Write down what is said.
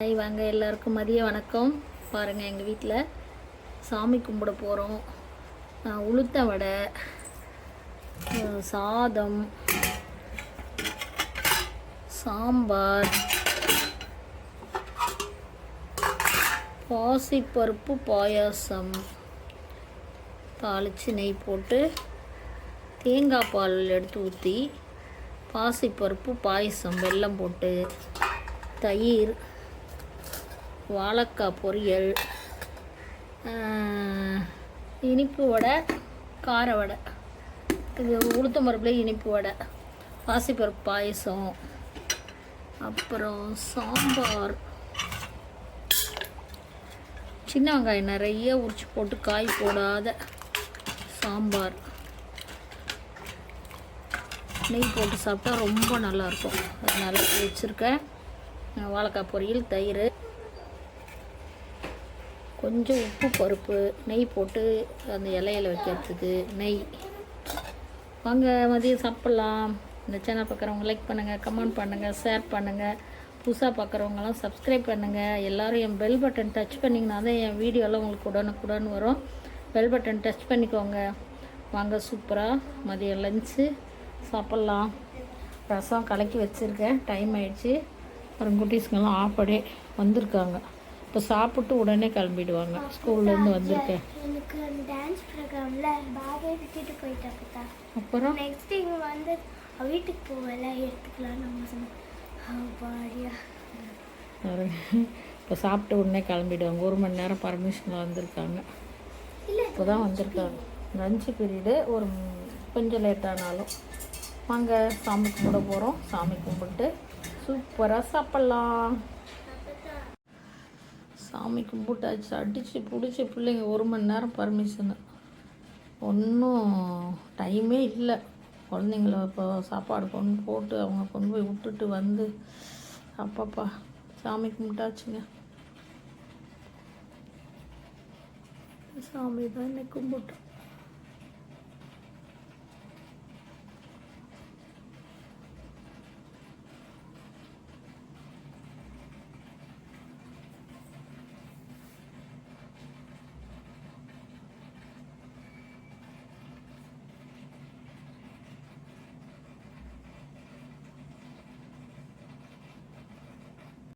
Hi வாங்க எல்லாருக்கும் மதிய வணக்கம். பாருங்கள் எங்கள் வீட்டில் சாமி கும்பிட போகிறோம் உளுத்த வடை சாதம் சாம்பார் பாசிப்பருப்பு பாயாசம் தாளித்து நெய் போட்டு தேங்காய் பால் எடுத்து ஊற்றி பாசிப்பருப்பு பாயசம் வெல்லம் போட்டு தயிர் வாழைக்காய் பொரியல் இனிப்பு வடை கார வடை. இது உளுத்தம் பருப்புல இனிப்பு வடை. பாசிப்பருப்பு பாயசம் அப்புறம் சாம்பார். சின்ன வெங்காயம் நிறைய உரிச்சு போட்டு காய் போடாத சாம்பார். நெய் போட்டு சாப்பிட்டா ரொம்ப நல்லாயிருக்கும் அதனால் வச்சுருக்கேன். வாழைக்காய் பொரியல் தயிர். கொஞ்சம் உப்பு பருப்பு நெய் போட்டு அந்த இலையில வைக்கிறதுக்கு நெய். வாங்க மதியம் சாப்பிட்லாம். இந்த சேனல் பார்க்குறவங்க லைக் பண்ணுங்கள் கமெண்ட் பண்ணுங்கள் ஷேர் பண்ணுங்கள் புதுசாக பார்க்குறவங்கலாம் சப்ஸ்கிரைப் பண்ணுங்கள் எல்லோரும் என் பெல் பட்டன் டச் பண்ணிங்கன்னா தான் என் வீடியோலாம் உங்களுக்கு உடனுக்குடன் வரும். பெல் பட்டன் டச் பண்ணிக்கோங்க. வாங்க சூப்பராக மதியம் லஞ்சு சாப்பிட்லாம். ரசம் கலக்கி வச்சுருக்கேன். டைம் ஆயிடுச்சு. அப்புறம் குட்டீஸ்ங்கெல்லாம் ஆப்படே வந்திருக்காங்க. இப்போ சாப்பிட்டு உடனே கிளம்பிடுவாங்க. ஸ்கூல்லேருந்து வந்திருக்கேன் எனக்கு டான்ஸ் ப்ரோக்ராமில் விட்டுட்டு அப்புறம்? நெக்ஸ்ட் இங்கே வந்து வீட்டுக்கு போகல எடுத்துக்கலாம் நம்ம சொன்னோம் பாடியா இப்போ சாப்பிட்டு உடனே கிளம்பிடுவாங்க. ஒரு மணி நேரம் பர்மிஷனில் வந்திருக்காங்க. இல்லை இப்போ தான் வந்திருக்காங்க. லஞ்சு பீரியடு ஒரு கொஞ்சம் லேட் ஆனாலும். வாங்க சாமி கும்பிட போகிறோம் சாமி கும்பிட்டு சூப்பராக சாப்பிட்லாம். சாமி கும்பிட்டாச்சு அடித்து பிடிச்சி பிள்ளைங்க ஒரு மணி நேரம் பர்மிஷனு ஒன்றும் டைமே இல்லை. குழந்தைங்கள இப்போ சாப்பாடு கொண்டு போட்டு அவங்க கொண்டு போய் விட்டுட்டு வந்து அப்பப்பா சாமி கும்பிட்டாச்சுங்க. சாமி தான் என்னை கும்பிட்டோம்.